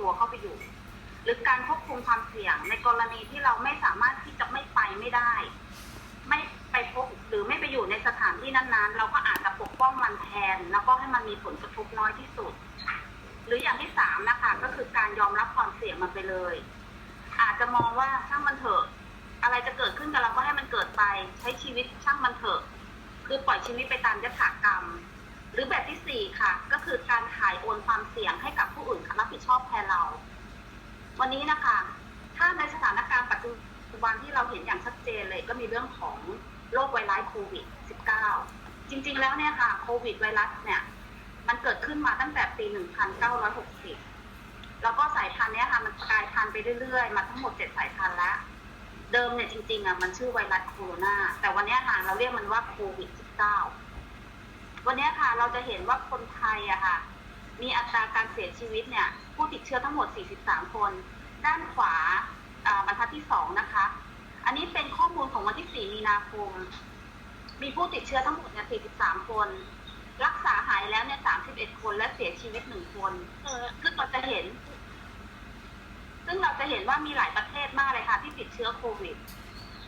ตัวเข้าไปอยู่ หรือการควบคุมความเสี่ยง ในกรณีที่เราไม่สามารถที่จะไม่ไปไม่ได้ ไม่ไปพบหรือไม่ไปอยู่ในสถานที่นั้นๆ เราก็อาจจะปกป้องมันแทน แล้วก็ให้มันมีผลกระทบน้อยที่สุด หรืออย่างที่สามนะคะก็คือการยอมรับความเสี่ยงมันไปเลย อาจจะมองว่าช่างมันเถอะอะไรจะเกิดขึ้นกับเราก็ให้มันเกิดไป ใช้ชีวิตช่างมันเถอะ คือปล่อยชีวิตไปตามยถากรรม หรือแบบที่สี่ค่ะ ก็คือการถ่ายโอนความเสี่ยงให้กับผู้อื่นรับผิดชอบแทนเรา วันนี้นะคะ ถ้าในสถานการณ์ปัจจุบันที่เราเห็นอย่างชัดเจนเลยก็มีเรื่องของโรคไวรัสโควิด -19 จริงๆแล้วเนี่ยค่ะโควิดไวรัสเนี่ยมันเกิดขึ้นมาตั้งแต่ปี 1960 แล้วก็สายพันธุ์เนี้ยค่ะมันกลายพันธุ์ไปเรื่อยๆ มาทั้งหมด 7 สายพันธุ์แล้ว เดิมเนี่ยจริงๆอะมันชื่อไวรัสโคโรนาแต่วันนี้ค่ะเราเรียกมันว่าโควิด -19 วันนี้ค่ะเราจะเห็นว่าคนไทยอะค่ะ มีอัตราการเสียชีวิตเนี่ย ผู้ติดเชื้อทั้งหมด 43 คน ด้านขวาอ่าบรรทัดที่ 2 นะคะ อันนี้เป็นข้อมูลของวันที่ 4 มีนาคม มีผู้ติดเชื้อทั้งหมดเนี่ย 43 คน รักษาหายแล้วเนี่ย 31 คนและเสียชีวิต 1 คนซึ่งเราจะเห็น ซึ่งเราจะเห็นว่ามีหลายประเทศมากเลยค่ะ ที่ติดเชื้อโควิด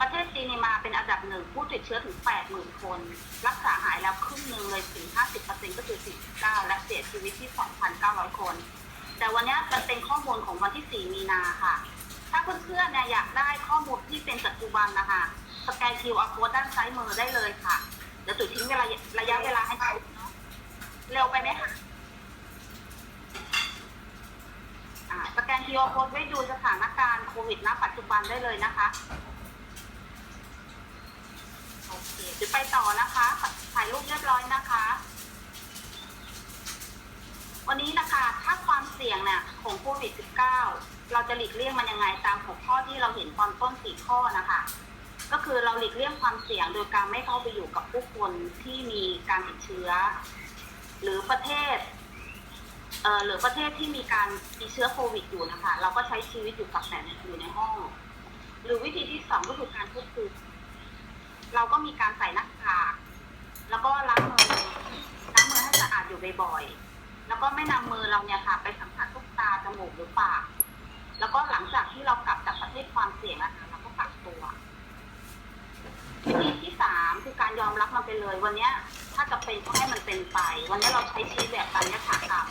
ประเทศจีนนี่มาเป็นอันดับหนึ่งผู้ติดเชื้อถึง 80,000 คน รักษาหายแล้วครึ่งหนึ่งเลยถึง 50%ก็คือ 49 และเสียชีวิตที่ 2,900 คน แต่วันนี้มันเป็นข้อมูลของวันที่ 4 มีนาค่ะ ถ้าเพื่อนๆเนี่ยอยากได้ข้อมูลที่เป็นปัจจุบันนะคะสแกน QR code ด้านซ้ายมือได้เลยค่ะ เดี๋ยวตุ๋ยทิ้งเวลาระยะเวลาให้เนาเร็วไปไหมคะสแกน QR code ไว้ดูสถานการณ์โควิดณปัจจุบันได้เลยนะคะ โอเคเดี๋ยวไปต่อนะคะ ถ่ายรูปเรียบร้อยนะคะ วันนี้นะคะ ถ้าความเสี่ยงเนี่ยของโควิด -19 เราจะหลีกเลี่ยงมันยังไงตามหัวข้อที่เราเห็นตอนต้นสี่ข้อนะคะ ก็คือเราหลีกเลี่ยงความเสี่ยงโดยการไม่เข้าไปอยู่กับผู้คนที่มีการติดเชื้อ หรือประเทศเหรือประเทศที่มีการมีเชื้อโควิดอยู่นะคะ เราก็ใช้ชีวิตอยู่กับแต่อยู่ในห้อง หรือวิธีที่สองก็คือการควบคุม เราก็มีการใส่หน้ากากแล้วก็ล้างมือล้างมือให้สะอาดอยู่บ่อยๆแล้วก็ไม่นำมือเราเนี่ยค่ะ ไปสัมผัสลูกตาจมูกหรือปาก แล้วก็หลังจากที่เรากลับจากประเทศความเสี่ยงนะคะเราก็กักตัววิธีที่สามคือการยอมรับมันไปเลย วันเนี้ย ถ้าจะเป็นก็ให้มันเป็นไป วันนี้เราใช้ชีวิตแบบตามยถากรรม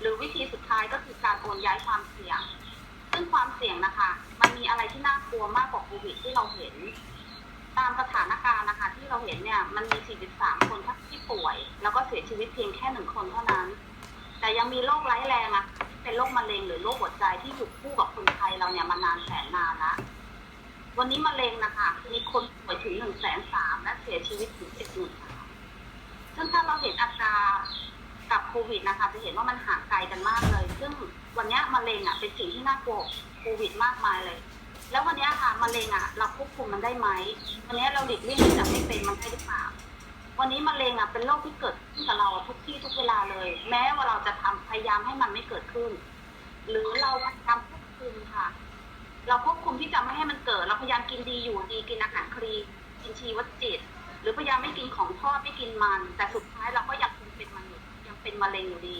หรือวิธีสุดท้ายก็คือการโอนย้ายความเสี่ยง ซึ่งความเสี่ยงนะคะ มันมีอะไรที่น่ากลัวมากกว่าโควิดที่เราเห็น ตามสถานการณ์นะคะที่เราเห็นเนี่ยมันมี 43 คนที่ป่วย แล้วก็เสียชีวิตเพียงแค่หนึ่งคนเท่านั้น แต่ยังมีโรคร้ายแรงอะเป็นโรคมะเร็งหรือโรคหัวใจที่อยู่คู่กับคนไทยเราเนี่ยมานานแสนนานละวันนี้มะเร็งนะคะมีคนป่วยถึง1นึ่งแสนสามและเสียชีวิตถึงเจ็ดหมื่นซึ่งถ้าเราเห็นอัตรากับโควิดนะคะ จะเห็นว่ามันห่างไกลกันมากเลย ซึ่งวันนี้มะเร็งอะเป็นสิ่งที่น่ากลัวโควิดมากมายเลย แล้ววันนี้ค่ะมะเร็งอะ เราควบคุมมันได้ไหมวันนี้เราหลีกเลี่ยงที่จะไม่เป็นมันได้หรือเปล่าวันนี้มะเร็งอะเป็นโรคที่เกิดขึ้นกับเราทุกที่ทุกเวลาเลย แม้ว่าเราจะทำพยายามให้มันไม่เกิดขึ้น หรือเราพยายามควบคุมค่ะ เราควบคุมที่จะไม่ให้มันเกิด เราพยายามกินดีอยู่ดีกินอาหารคลีกินชีวจิต หรือพยายามไม่กินของทอดไม่กินมัน แต่สุดท้ายเราก็ยังคงเป็นมันอยู่ยังเป็นมะเร็งอยู่ดี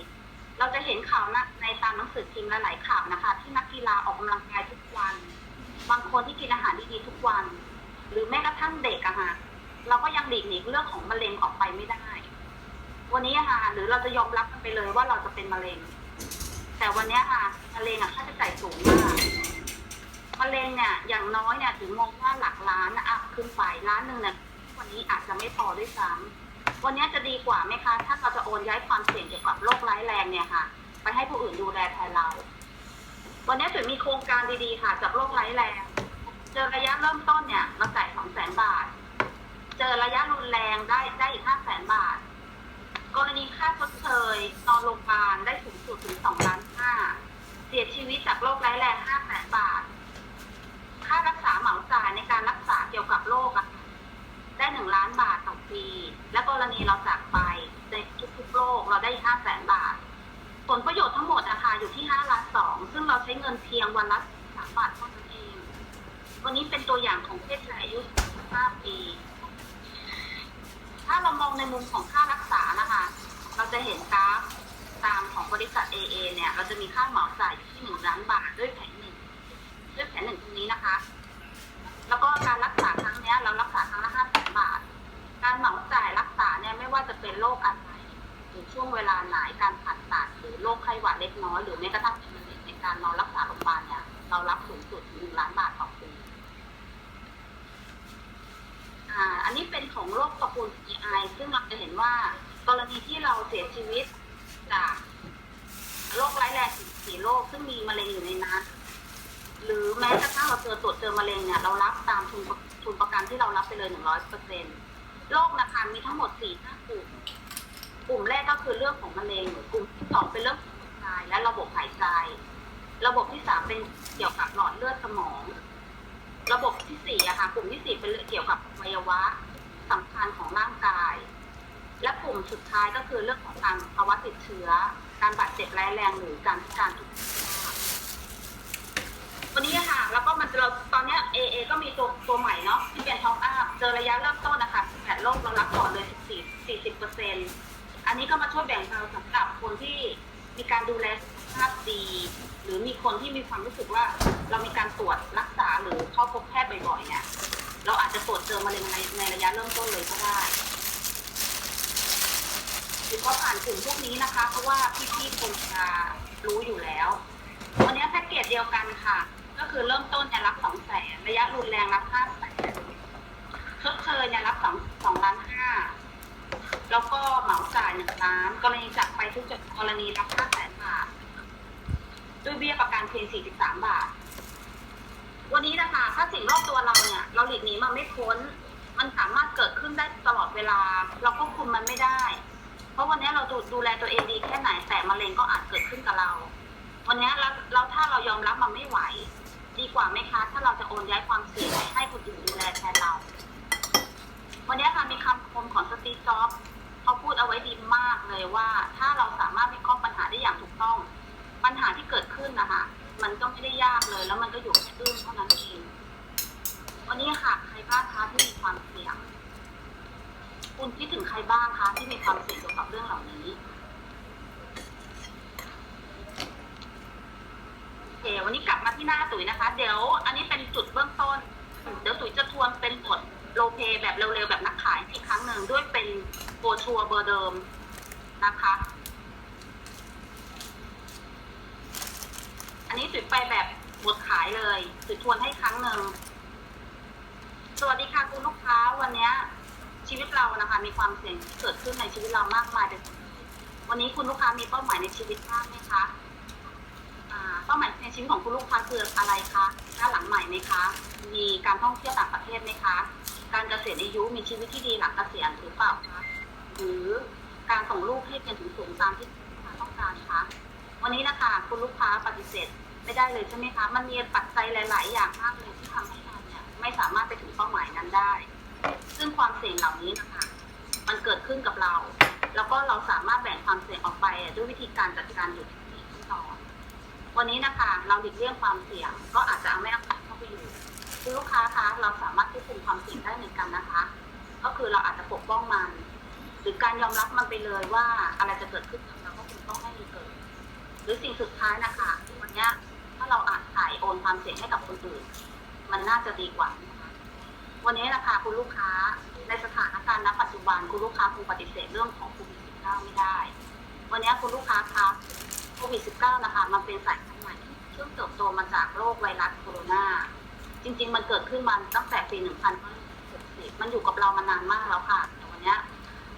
เราจะเห็นข่าวนะในตามหนังสือพิมพ์หลายๆข่าวนะคะ ที่นักกีฬาออกกำลังกายทุกวัน บางคนที่กินอาหารดีๆทุกวัน หรือแม้กระทั่งเด็กอะค่ะเราก็ยังหลีกหนีเรื่องของมะเร็งออกไปไม่ได้ วันนี้อะค่ะ หรือเราจะยอมรับกันไปเลยว่าเราจะเป็นมะเร็ง แต่วันนี้อะค่ะมะเร็งอะค่าใช้จ่ายสูงมากมะเร็งเนี่ยอย่างน้อยเนี่ยถึงมองว่าหลักล้านอะขึ้นไปล้านหนึ่งเนี่ยวันนี้อาจจะไม่พอด้วยซ้ำวันนี้จะดีกว่าไหมคะ ถ้าเราจะโอนย้ายความเสี่ยงเกี่ยวกับโรคร้ายแรงเนี่ยค่ะ ไปให้ผู้อื่นดูแลแทนเรา วันนี้จุ๋ยมีโครงการดีๆค่ะ จากโรคร้แรง เจอระยะเริ่มต้นเนี่ยเราจ่ายสองแสนบาท เจอระยะรุนแรงได้ได้อีกห้าแสนบาท กรณีค่าชดเชยนอนโรงพยาบาลได้สูงสุดถึงสองล้านห้าเสียชีวิตจากโรคร้ายแรงห้าแสนบาท ค่ารักษาเหมาจ่ายในการรักษาเกี่ยวกับโรคอะได้หนึ่งล้านบาทต่อปี และกรณีเราจากไปในทุกๆโรคเราได้ห้าแสนบาท ผลประโยชน์ เราใช้เงินเพียงวันละสามบาทเท่านั้นเอง วันนี้เป็นตัวอย่างของเพศชายอายุ15ปี ถ้าเรามองในมุมของค่ารักษานะคะ เราจะเห็นกราฟตามของบริษัท AA เนี่ย เราจะมีค่าเหมาจ่ายที่หนึ่งล้านบาทด้วยแผนหนึ่งด้วยแผนหนึ่งตรงนี้นะคะ แล้วก็การรักษาครั้งนี้เรารักษาครั้งละห้าแสนบาท การเหมาจ่ายรักษาเนี่ยไม่ว่าจะเป็นโรคอะไรหรือช่วงเวลาไหนการผ่าตัดหรือโรคไข้หวัดเล็กน้อยหรือแม้กระทั่ง การนอนรักษาโรงพยาบาลเนี่ย เรารับสูงสุดหนึ่งล้านบาทต่อปีอ่า อันนี้เป็นของโรคตระกูล CI ซึ่งเราจะเห็นว่ากรณีที่เราเสียชีวิตจากโรคร้ายแรงสี่โรคซึ่งมีมะเร็งอยู่ในนั้นหรือแม้กระทั่งเราเจอตรวจเจอมะเร็งเนี่ยเรารับตามทุนทุนประกันที่เรารับไปเลยหนึ่งร้อยเปอร์เซ็นโรคนะคะมีทั้งหมดสี่ห้ากลุ่มกลุ่มแรกก็คือเรื่องของมะเร็ง กลุ่มที่สองเป็นเรื่องของหัวใจและระบบหายใจ ระบบที่สามเป็นเกี่ยวกับหลอดเลือดสมอง ระบบที่สี่อะค่ะกลุ่มที่สี่เป็นเกี่ยวกับอวัยวะสำคัญของร่างกาย และกลุ่มสุดท้ายก็คือเรื่องของการภาวะติดเชื้อ การบาดเจ็บร้ายแรงหรือการพิการทุกขภาพวันนี้ค่ะ แล้วก็มันเราตอนนี้ย AA ก็มีตัวตัวใหม่เนาะที่เป็นท็อปอัพเจอระยะเริ่มต้นนะคะ18โรคเรารับก่อนเลย14 40เปอร์เซ็นต์อันนี้ก็มาช่วยแบ่งเบาสำหรับคนที่มีการดูแลสุขาพดี หรือมีคนที่มีความรู้สึกว่าเรามีการตรวจรักษาหรือเข้าพบแพทย์บ่อยๆเนี่ยเราอาจจะตรวจเจอมะเร็งในในระยะเริ่มต้นเลยก็ได้หรือก็ผ่านกลุ่มพวกนี้นะคะ เพราะว่าพี่ๆคงจะรู้อยู่แล้ววันนี้แพ็กเกจเดียวกันค่ะ ก็คือเริ่มต้นเนี่ยรับสองแสนระยะรุนแรงรับห้าแสนชดเชยเนี่ยรับสองสองล้านห้าแล้วก็เหมาจ่ายหนึ่งล้านกรณีจากไปทุกกรณีรับห้า ด้วยเบี้ยประกันเพียงสี่สิบสามบาท วันนี้นะคะ ถ้าสิ่งรอบตัวเราเนี่ย เราหลีกหนีมันไม่พ้น มันสามารถเกิดขึ้นได้ตลอดเวลา เราควบคุมมันไม่ได้ เพราะวันนี้เราดูดูแลตัวเองดีแค่ไหน แต่มะเร็งก็อาจเกิดขึ้นกับเรา วันนี้เราเราถ้าเรายอมรับมันไม่ไหว ดีกว่าไหมคะ ถ้าเราจะโอนย้ายความเสี่ยงให้คนอื่นดูแลแทนเรา วันนี้ค่ะมีคำคมของสตีฟจ็อบเขาพูดเอาไว้ดีมากเลยว่า ถ้าเราสามารถวิเคราะห์ปัญหาได้อย่างถูกต้อง ญหาที่เกิดขึ้นนะคะ มันก็ไม่ได้ยากเลย แล้วมันก็อยู่แค่เอื้อมเท่านั้นเอง วันนี้ค่ะ ใครบ้างคะที่มีความเสี่ยง คุณคิดถึงใครบ้างคะที่มีความเสี่ยงเกี่ยวกับเรื่องเหล่านี้โอเควันนี้กลับมาที่หน้าตุ๋ยนะคะ เดี๋ยว อันนี้เป็นจุดเบื้องต้น เดี๋ยวตุ๋ยจะทวนเป็นบทโลเพแบบเร็วๆแบบนักขายอีกครั้งหนึ่งด้วยเป็นโบรชัวเบอร์เดิมนะคะ อันนี้ตุ๋ยไปแบบบทขายเลยตุ๋ยทวนให้ครั้งหนึ่งสวัสดีค่ะคุณลูกค้าวันนี้ชีวิตเรานะคะ มีความเสี่ยงที่เกิดขึ้นในชีวิตเรามากมายเลยวันนี้คุณลูกค้ามีเป้าหมายในชีวิตบ้างไหมคะอ่าเป้าหมายในชีวิตของคุณลูกค้าคืออะไรคะด้าหลังใหม่ไหมคะ มีการท่องเที่ยวต่างประเทศไหมคะ การเกษียณอายุมีชีวิตที่ดีหลังเกษียณหรือเปล่าคะ หรือการส่งลูกให้เรียนสูงๆตามที่ลูกค้าต้องการคะ วันนี้นะคะคุณลูกค้าปฏิเสธ ไม่ได้เลยใช่ไหมคะ มันมีปัจจัยหลาย ๆ อย่างมากเลยที่ทำให้เราเนี่ยไม่สามารถไปถึงเป้าหมายนั้นได้ ซึ่งความเสี่ยงเหล่านี้นะคะ มันเกิดขึ้นกับเรา แล้วก็เราสามารถแบ่งความเสี่ยงออกไปด้วยวิธีการจัดการอยู่ที่ขั้นตอนวันนี้นะคะเราหลีกเลี่ยงความเสี่ยง ก็อาจจะเอาไม่เอาเข้าไปอยู่คุณลูกค้าคะเราสามารถควบคุมความเสี่ยงได้เหมือนกันนะคะ ก็คือเราอาจจะปกป้องมัน หรือการยอมรับมันไปเลยว่าอะไรจะเกิดขึ้นกับเราก็คงต้องให้มันเกิด หรือสิ่งสุดท้ายนะคะวันนี้าเราอาจถ่ายโอนความเสี่ยงให้กับคนอื่น มันน่าจะดีกว่า วันนี้นะคะคุณลูกค้าในสถานการณ์ณปัจจุบันคุณลูกค้าคงปฏิเสธเรื่องของโควิด -19 ไม่ได้ วันนี้คุณลูกค้าคะโควิด -19 นะคะมันเป็นสายพันธุ์ใหม่ซึ่งเติบโตมาจากโรคไวรัสโคโรนาจริง ๆ มันเกิดขึ้นมาตั้งแต่ปี 1960 มันอยู่กับเรามานานมากแล้วค่ะ แต่วันนี้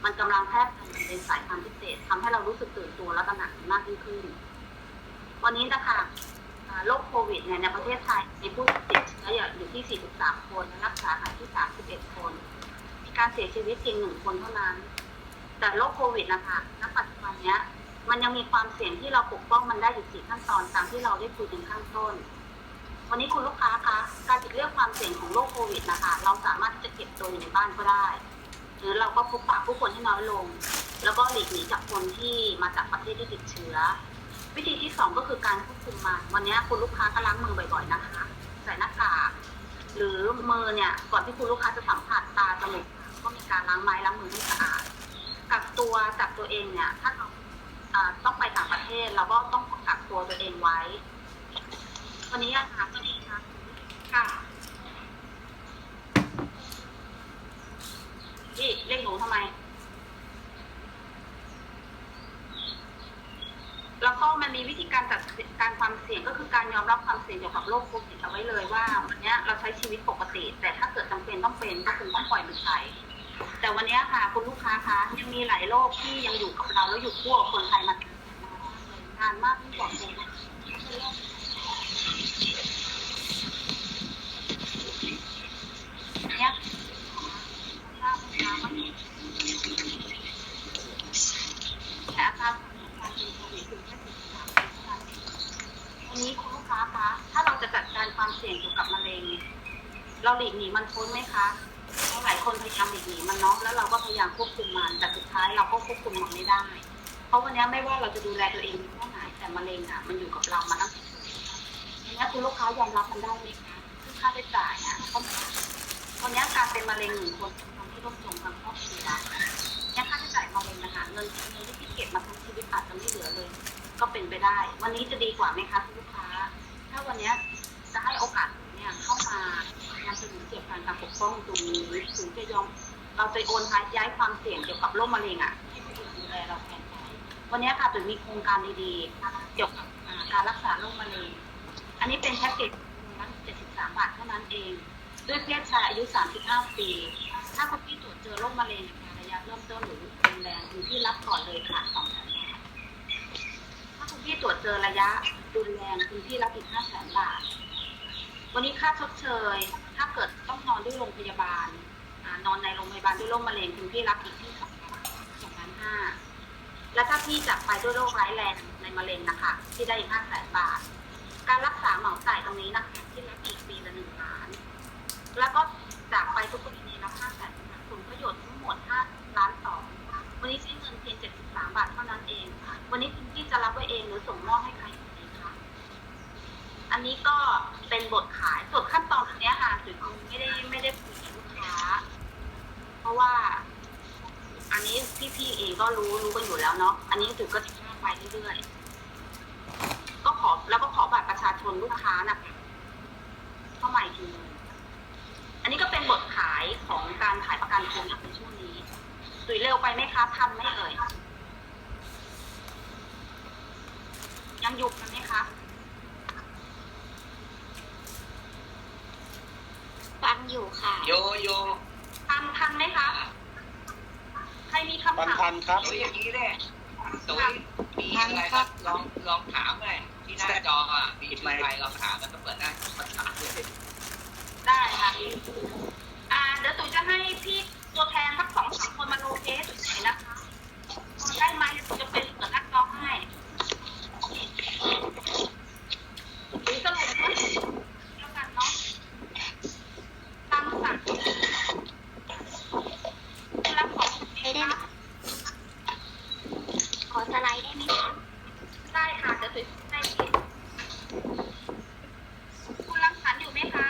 มันกำลังแพร่พันธุ์เป็นสายพันธุ์พิเศษทำให้เรารู้สึกตื่นตัวและตระหนักมากยิ่งขึ้น วันนี้นะคะ โรคโควิดเนี่ยในประเทศไทยมีผู้ติดเชื้ออยู่ที่ 43 คนและรักษาหายที่ 31 คน มีการเสียชีวิตเพียงหนึ่งคนเท่านั้น แต่โรคโควิดนะคะณปัจจุบันเนี้ยมันยังมีความเสี่ยงที่เราปกป้องมันได้อยู่สี่ขั้นตอนตามที่เราได้คุยกันข้างต้น วันนี้คุณลูกค้าคะการติดเรื่องความเสี่ยงของโรคโควิดนะคะเราสามารถที่จะเก็บตัวอยู่ในบ้านก็ได้หรือเราก็พบปะผู้คนให้น้อยลง แล้วก็หลีกหนีจากคนที่มาจากประเทศที่ติดเชื้อ วิธีที่สองก็คือการควบคุมมันวันนี้คุณลูกค้าก็ล้างมือบ่อยๆนะคะใส่หน้ากากหรือมือเนี่ยก่อนที่คุณลูกค้าจะสัมผัสตาจมูกก็มีการล้างไม้ล้างมือให้สะอาดกักตัวจับตัวเองเนี่ยถ้าเราต้องไปต่างประเทศเราก็ต้องกักตัวตัวเองไว้ วันนี้อะค่ะวันนี้ค่ะค่ะพี่เรียกหนูทำไม วิธีการจัดการความเสี่ยงก็คือการยอมรับความเสี่ยงเกี่ยวกับโรคโควิดเอาไว้เลยว่าวันนี้เราใช้ชีวิตปกติ แต่ถ้าเกิดจำเป็นต้องเป็นก็คงต้องปล่อยมันใช้แต่วันนี้ค่ะคุณลูกค้าคะยังมีหลายโรคที่ยังอยู่กับเราแล้วอยู่คู่กับคนไทยมานานมากยิ่กว่าโควิดเนี่ย คุณลูกค้าคะถ้าเราจะจัดการความเสี่ยงเกี่ยวกับมะเร็ง เราหลีกหนีมันพ้นไหมคะหลายคนพยายามหลีกหนีมันเนาะแล้วเราก็พยายามควบคุมมันแต่สุดท้ายเราก็ควบคุมมันไม่ได้ เพราะวันนี้ไม่ว่าเราจะดูแลตัวเองแค่ไหนแต่มะเร็งอะมันอยู่กับเรามาตั้งแต่วันนี้คุณลูกค้ายอมรับมันได้ไหมคะคือค่าใช้จ่ายอะเข้ามาวันนี้การเป็นมะเร็งหนึ่งคนทำให้ร่วมจมทางครอบครัวเนี่ยค่าใช้จ่ายมะเร็งนะคะเงินเงินที่พี่เก็บมาทั้งชีวิตอาจจะไม่เหลือเลย ก็เป็นไปได้ วันนี้จะดีกว่าไหมคะคุณลูกค้า ถ้าวันเนี้ยจะให้โอกาสเนี่ยเข้ามานำเสนอเกี่ยวกับการปกป้องตรงนี้ถึงจะยอมเราจะโอนย้ายความเสี่ยงเกี่ยวกับโรคมะเร็งอะให้คนอื่นดูแลเราแทนไปวันนี้ค่ะถึงมีโครงการดีๆเกี่ยวกับการรักษาโรคมะเร็งอันนี้เป็นแพ็กเกจละ73บาทเท่านั้นเอง ด้วยเพศชายอายุ 35 ปี ถ้าคุณพี่ตรวจเจอโรคมะเร็งในระยะเริ่มต้นหรือรุนแรงคุณพี่รับก่อนเลยค่ะ2แสนบา ที่ตรวจเจอระยะรุนแรงคุณพี่รับอีกห้าแสนบาท วันนี้ค่าชดเชย ถ้าเกิดต้องนอนด้วยโรงพยาบาลนอนในโรงพยาบาลด้วยโรคมะเร็งคุณพี่รับอีกที่สองสองล้านห้าและถ้าพี่จากไปด้วยโรคร้ายแรงในมะเร็งนะคะที่ได้อีกห้าแสนบาท การรักษาเหมาจ่ายตรงนี้นะคะที่รับอีกปีละหนึ่งล้าน แล้วก็จากไปทุกกรณีรับห้าแสนผลประโยชน์ทั้งหมดห้าล้านสองวันนี้ใช้เงินเพียง73บสามบาทเท่านั้นเอง วันนี้คุณ จะรับไว้เองหรือส่งมอบให้ใครดีคะอันนี้ก็เป็นบทขายส่วนขั้นตอนอันเนี้ค่ะจุ๋ยคงไม่ได้ไม่ได้คุยกับลูกค้า เพราะว่า อันนี้พี่ๆเองก็รู้รู้กันอยู่แล้วเนาะอันนี้จุ๋ยก็จะว่าไปเรื่อยๆก็ขอแล้วก็ขอบัตรประชาชนลูกค้านะคะเข้ามาอีกทีนึงอันนี้ก็เป็นบทขายของการขายประกันโควิดในช่วงนี้สุยเร็วไปไหมคะทันไหมเอ่ย ยังอยู่กันไหมคะฟังอยู่ค่ะโยโยทันทันไหมคะใครมีคำปันถามพันครับ โยอย่างนี้แหละตุ้ยมีอะไรครับลองลองถามเลยที่หน้าจออะมีไมค์ลองถามแล้วก็เปิดหน้าคำถามเลยได้ค่ะอ่าเดี๋ยวตุ๋ยจะให้พี่ตัวแทนสักสองสามคนมาโลเคสตุ๋ยหน่อยนะคะได้ไหมเดี๋ยวตุ๋ยจะเป็นเปิดหน้าจอให้ตุ๋ยสรุปว่าแล้วกันเนาะตามสั่งรับของเองนะ ขอสไลด์ได้ไหมคะ ได้ค่ะ เดี๋ยวตุ๋ยให้พี่คุณรังสรรค์อยู่ไหมคะ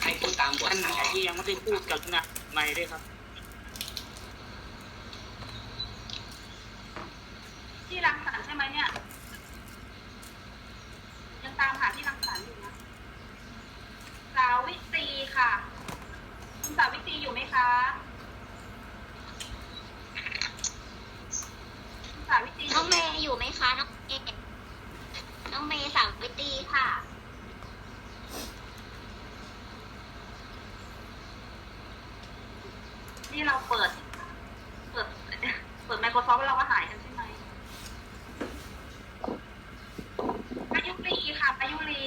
ให้พูดตามบท ท่านไหน ขอ ที่ยังไม่ได้พูดกับนะไม่ด้วยครับ ที่รังสรรค์ใช่ไหมเนี่ย ยังตามหาที่รังสรรค์อยู่นะ สาวิตรีค่ะ คุณสาวิตรีอยู่ไหมคะคุณสาวิตรี น้องเมย์อยู่ไหมคะ น้องเมย์น้องเมย์สามวิตรีค่ะ นี่เราเปิด เปิด เปิด Microsoft แล้วเราก็หายกันใช่ไหมมายุรีค่ะมายุรี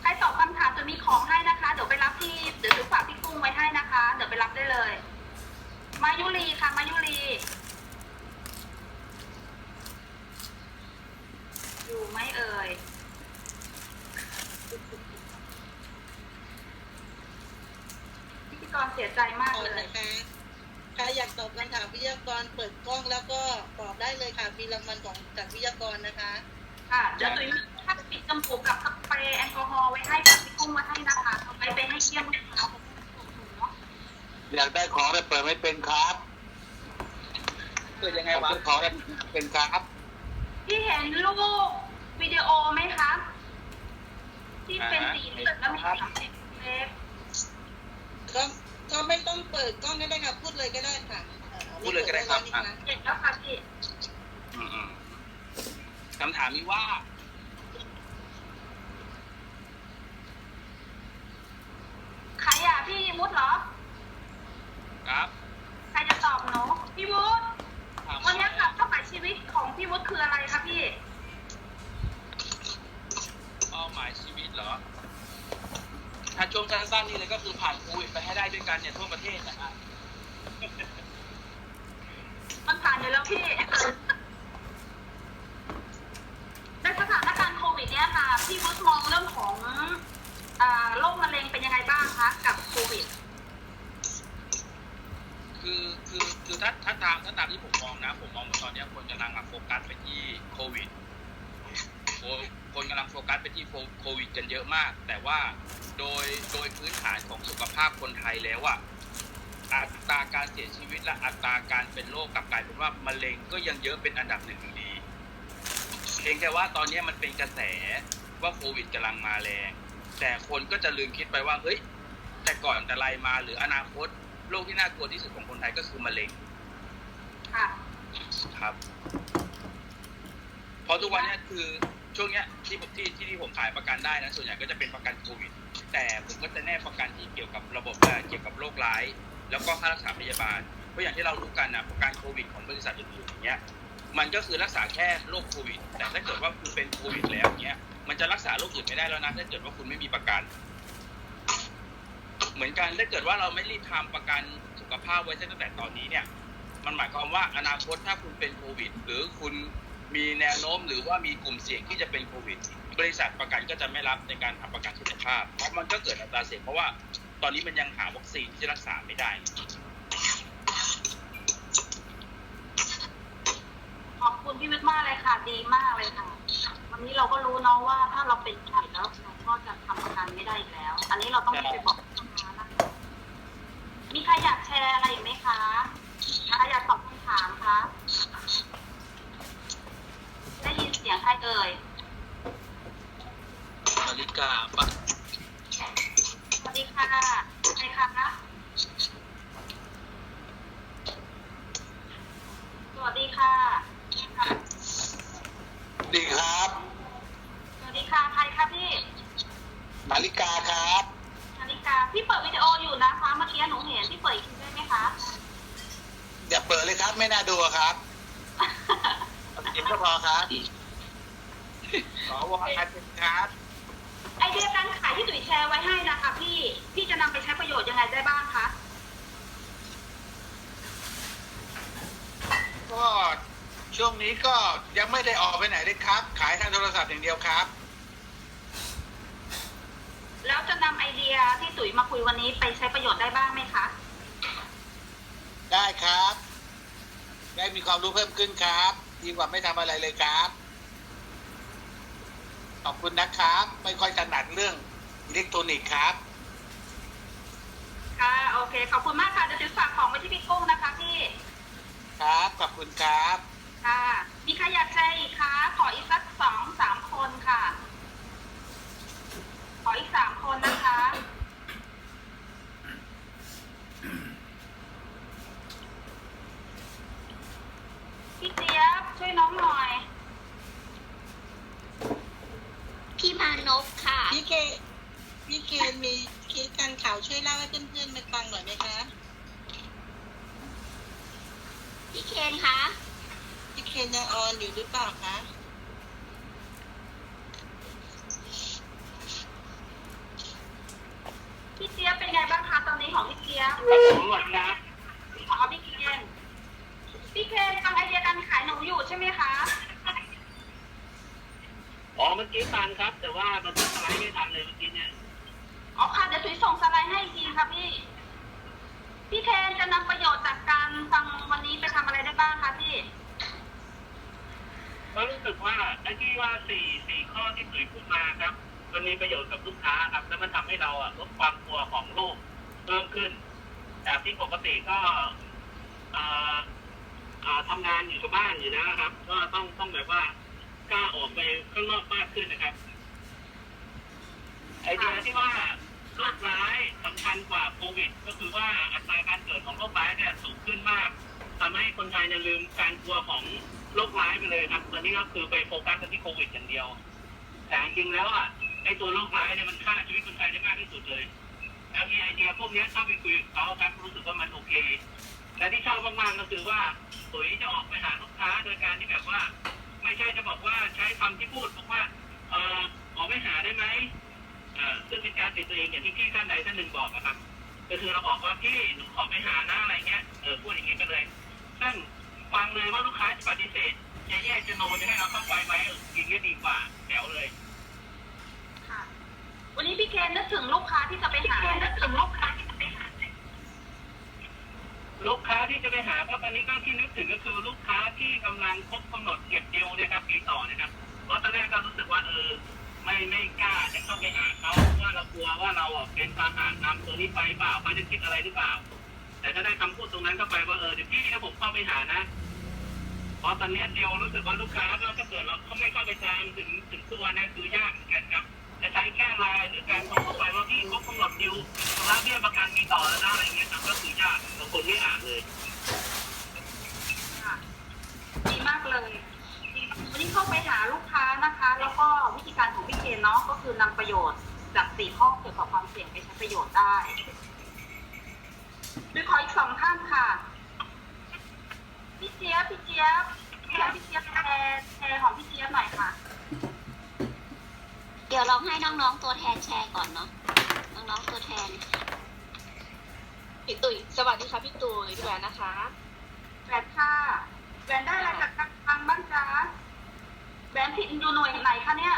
ใครตอบคำถามจะมีของให้นะคะ เดี๋ยวไปรับที่ เดี๋ยวถือฝากพี่กุ้งไว้ให้นะคะ เดี๋ยวไปรับได้เลย มายุรีค่ะ มายุรี อยู่ไหมเอ่ย พิธีกรเสียใจมากก่อนเลยนะคะใครอยากตอบคำถามวิทยากรเปิดกล้องแล้วก็ตอบได้เลยค่ะ มีรางวัลของจากวิทยากรนะคะ ค่ะเดี๋ยวตุ้ยถ้าปิดจมูกกับสเปรย์แอลกอฮอล์ไว้ให้กับพี่กุ้งไว้ให้นะคะเอาไปไปให้เชี่ยมเลยค่ะ อยากได้ของแต่เปิดไม่เป็นครับเปิดยังไงวะซื้อของแต่เป็นครับพี่เห็นรูปวิดีโอไหมคะที่เป็นสี่เหลี่ยมแล้วมีสามเหลี่ยมเล็กก็ก็ไม่ต้องเปิดกล้องก็ได้ค่ะพูดเลยก็ได้ค่ะอ่อพูดเลยก็ได้ครับนี่อะนะเห็นแล้วค่ะพี่อืมอืมคำถามมีว่าใครอะพี่มุดเหรอ ครับ ใครจะตอบหนูพี่มุด ถาม วันนี้ค่ะเป้าหมายชีวิตของ พี่มุดคืออะไรคะพี่ เป้าหมายชีวิตเหรอ ถ้าช่วงสั้นๆนี่เลยก็คือผ่านโควิดไปให้ได้ด้วยกันเนี่ยทั่วประเทศนะฮะมันผ่านอยู่แล้วพี่ ในสถานการณ์โควิดเนี่ยค่ะ พี่มุดมองเรื่องของอ่าโรคมะเร็งเป็นยังไงบ้างคะกับโควิด คือคือคือ ถ้าถ้าตามถ้าตามที่ผมมองนะ ผมมองว่าตอนนี้คนกำลังโฟกัสไปที่โควิดคนกำลังโฟกัสไปที่โควิดกันเยอะมาก แต่ว่าโดยโดยพื้นฐานของสุขภาพคนไทยแล้วอะอัตราการเสียชีวิตและอัตราการเป็นโรคกลับกลายเป็นว่ามะเร็งก็ยังเยอะเป็นอันดับหนึ่งอยู่ดีเพียงแต่ว่าตอนนี้มันเป็นกระแสว่าโควิดกำลังมาแรงแต่คนก็จะลืมคิดไปว่าเฮ้ยแต่ก่อนแต่ไรมาหรืออนาคตโรคที่น่ากลัวที่สุดของคนไทยก็คือมะเร็ง ค่ะครับ เพราะทุกวันเนี้ยคือช่วงเนี้ยที่ผมที่ที่ที่ผมขายประกันได้นะส่วนใหญ่ก็จะเป็นประกันโควิดแต่ผมก็จะแนบประกันที่เกี่ยวกับระบบเอ่อเกี่ยวกับโรคร้าย แล้วก็ค่ารักษาพยาบาลเพราะอย่างที่เรารู้กันนะประกันโควิดของบริษัทอื่นๆอย่างเงี้ยมันก็คือรักษาแค่โรคโควิด แต่ถ้าเกิดว่าคุณเป็นโควิดแล้วเงี้ยมันจะรักษาโรคอื่นไม่ได้แล้วนะถ้าเกิดว่าคุณไม่มีประกัน เหมือนกันถ้าเกิดว่าเราไม่รีบทำประกันสุขภาพไว้ตั้งแต่ตอนนี้เนี่ย มันหมายความว่าอนาคตถ้าคุณเป็นโควิด หรือคุณมีแนวโน้มหรือว่ามีกลุ่มเสี่ยงที่จะเป็นโควิด บริษัทประกันก็จะไม่รับในการทำประกันสุขภาพ เพราะมันก็เกิดอัตราเสี่ยงเพราะว่าตอนนี้มันยังหาวัคซีนที่จะรักษาไม่ได้ ขอบคุณพี่วิทย์มากเลยค่ะ ดีมากเลยค่ะ วันนี้เราก็รู้เนาะว่าถ้าเราเป็นไข้แล้วเราก็จะทำประกันไม่ได้อีกแล้ว อันนี้เราต้องไปบอกลูกค้านะคะมีใครอยากแชร์อะไรอีกไหมคะใครอยากตอบคำถามคะได้ยินเสียงใครเอ่ย นาฬิกาปะ สวัสดีค่ะใครคะสวัสดีค่ะ ดีครับ สวัสดีค่ะ ใครคะพี่ นาฬิกาครับ นาฬิกา พี่เปิดวิดีโออยู่นะคะ เมื่อกี้หนูเห็นพี่เปิดอีกทีได้ไหมคะ อย่าเปิดเลยครับ ไม่น่าดูครับเสียงก็พอครับขอวอนอาจารย์ ครับไอเดียการขายที่ตุ๋ยแชร์ไว้ให้นะคะพี่พี่จะนำไปใช้ประโยชน์ยังไงได้บ้างคะก็ช่วงนี้ก็ยังไม่ได้ออกไปไหนเลยครับ ขายทางโทรศัพท์อย่างเดียวครับ แล้วจะนำไอเดียที่ตุ๋ยมาคุยวันนี้ไปใช้ประโยชน์ได้บ้างไหมคะได้ครับ ได้มีความรู้เพิ่มขึ้นครับ ดีกว่าไม่ทำอะไรเลยครับ ขอบคุณนะครับ ไม่ค่อยถนัดเรื่องอิเล็กทรอนิกส์ครับ ค่ะ โอเค ขอบคุณมากค่ะเดี๋ยวตุ๋ยฝากของไว้ที่พี่กุ้งนะคะพี่ ครับ ขอบคุณครับ ค่ะ มีใครอยากแชร์อีกคะ ขออีกสักสองสามคนค่ะ ขออีกสามคนนะคะ พี่เจี๊ยบช่วยน้องหน่อย พี่มานพค่ะ พี่เคพี่เคมีเคสการข่าวช่วยเล่าให้เพื่อนๆมาฟังหน่อยไหมคะ พี่เคนคะ พี่ เคนยังออนอยู่หรือเปล่าคะพี่เจี๊ยบเป็นไงบ้างคะตอนนี้ของพี่เจี๊ยบผมหมดนะของพี่เคนพี่เคนฟังไอเดียการขายหนูอยู่ใช่ไหมคะอ๋อเมื่อกี้ฟังครับ แต่ว่ามันเป็นสไลด์ไม่ทันเลยเมื่อกี้เนี่ยอ๋อค่ะเดี๋ยวถุยส่งสไลด์ให้อีกทีค่ะพี่ พี่เคนจะนำประโยชน์จากการฟังวันนี้ไปทำอะไรได้บ้างคะพี่ ก็รู้สึกว่าไอ้ที่ว่าสี่สี่ข้อที่ตุ๋ยพูดมาครับ มันมีประโยชน์กับลูกค้าครับ แล้วมันทำให้เราอะลดความกลัวของโรคเพิ่มขึ้นจากที่ปกติก็เอ่อเอ่อทำงานอยู่กับบ้านอยู่นะครับ ก็ต้องต้องแบบว่ากล้าออกไปข้างนอกมากขึ้นนะครับ ไอเดียที่ว่าโรคร้ายสำคัญกว่าโควิด ก็คือว่าอัตราการเกิดของโรคร้ายเนี่ยสูงขึ้นมากทำให้คนไทยเนี่ยลืมการกลัวของ ไปเลยครับตอนนี้ก็คือไปโฟกัสกันที่โควิดอย่างเดียว แต่จริงๆแล้วอะไอตัวโรคร้ายเนี่ยมันฆ่าชีวิตคนไทยได้มากที่สุดเลย แล้วมีไอเดียพวกนี้ยเข้าไปคุยกับเขาครับรู้สึกว่ามันโอเค และที่ชอบมากๆก็คือว่าตุ๋ยจะออกไปหาลูกค้าโดยการที่แบบว่า ไม่ใช่จะบอกว่าใช้คำที่พูดบอกว่าเออออกไปหาได้ไหมเออซึ่งเป็นการติดตัวเองอย่างที่พี่ท่านใดท่านหนึ่งบอกนะครับก็คือเราบอกว่าพี่หนูขอไปหาหน้าอะไรเงี้ยเออพูดอย่างนี้ไปเลยซึ่งฟังเลยว่าลูกค้าจะปฏิเสธ จะแยกจะโนจะให้เราเข้าไปไหมเอออย่างนี้ยดีกว่าแถวเลย ค่ะ วันนี้พี่เคนนึกถึงลูกค้าที่จะไปหานึกถึงลูกค้าที่จะไปหาลูกค้าที่จะไปหาก็ตอนนี้ก็ที่นึกถึงก็คือลูกค้าที่กำลังครบกำหนดเก็บเดียวนะครับปีต่อนะครับเพราะตอนแรกก็รู้สึกว่าเออไม่ไม่กล้าจะเข้าไปหาเขาเพราะว่าเรากลัวว่าเราอะเป็นทหารนำตัวนี้ไปเปล่าเขาจะคิดอะไรหรือเปล่า แต่ถ้าได้คำพูดตรงนั้นเข้าไปว่าเออเดี๋ยวพี่ถ้าผมเข้าไปหานะ เพราะตอนนี้เดียวรู้สึกว่าลูกค้าก็ถ้าเกิดเราเขาไม่เข้าไปตามถึงถึงตัวเนี่ยคือยากเหมือนกันครับจะใช้แค่ไลน์หรือการโทรไปว่าพี่ครบกำหนดดิวรับเบี้ยประกันมีต่อแล้วนะอะไรเงี้ยครับก็คือยากบางคนไม่อ่านเลยดีมากเลยวันนี้เข้าไปหาลูกค้านะคะ แล้วก็วิธีการของพี่เคนเนาะก็คือนำประโยชน์จากสี่ข้อเกี่ยวกับความเสี่ยงไปใช้ประโยชน์ได้ด้วยขออีกสองท่านค่ะ จี๊ยบพี่เจี๊ยบพี่เจี๊ยบพี่เจี๊ยบแชร์แชร์ของพี่เจี๊ยบหน่อยค่ะ เดี๋ยวลองให้น้องๆตัวแทนแชร์ก่อนเนาะ น้องๆตัวแทน พี่ตุ๋ยสวัสดีค่ะพี่ตุ๋ยพี่แหวนนะคะแหวนค่ะแหวนได้อะไรจากทางบ้างจ๊ะแหวนผิดอยู่หน่วยไหนคะเนี่ย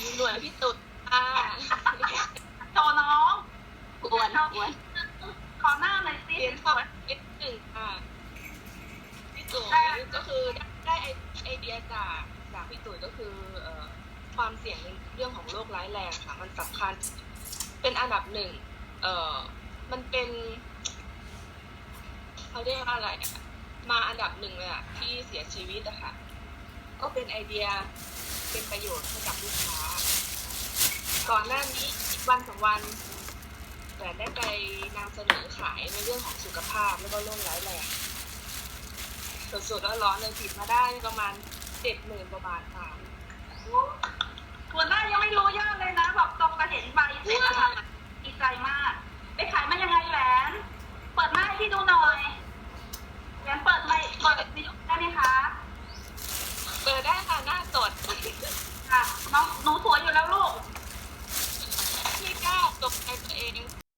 มีหน่วยพี่ตุ๋ยอ่าโจน้องกวนกวนขอหน้าหน่อยสิเรียนสอบเอ็ดหนึ่งค่ะุ๋ยก็คือได้ไอเดียจากจากพี่ตุ๋ยก็คือเอ่อความเสี่ยงในเรื่องของโรคร้ายแรงค่ะ มันสำคัญ เป็นอันดับหนึ่งเอ่อมันเป็นเขาเรียกว่าอะไรมาอันดับหนึ่งเลยอะที่เสียชีวิตอะค่ะ ก็เป็นไอเดียเป็นประโยชน์ให้กับลูกค้า ก่อนหน้านี้วันสองวัน แต่ได้ไปนำเสนอขายในเรื่องของสุขภาพแล้วก็โรคร้ายแรง สดๆแล้วร้อนๆเลยผิดมาได้ประมาณเจ็ดหมื่นกว่าบาทค่ะหัวหน้ายังไม่รู้ยอดเลยนะแบบตรงกระเห็นใบเสร็จแล้วดีใจมาก ไปขายมันยังไงแหวน เปิดหน้าให้พี่ดูหน่อยแหวนเปิดไม่เปิดวิดีโอได้ไหมคะเปิดได้ค่ะหน้าสดค่ะน้องหนูสวยอยู่แล้วลูกพี่กล้าตกใจตัวเอง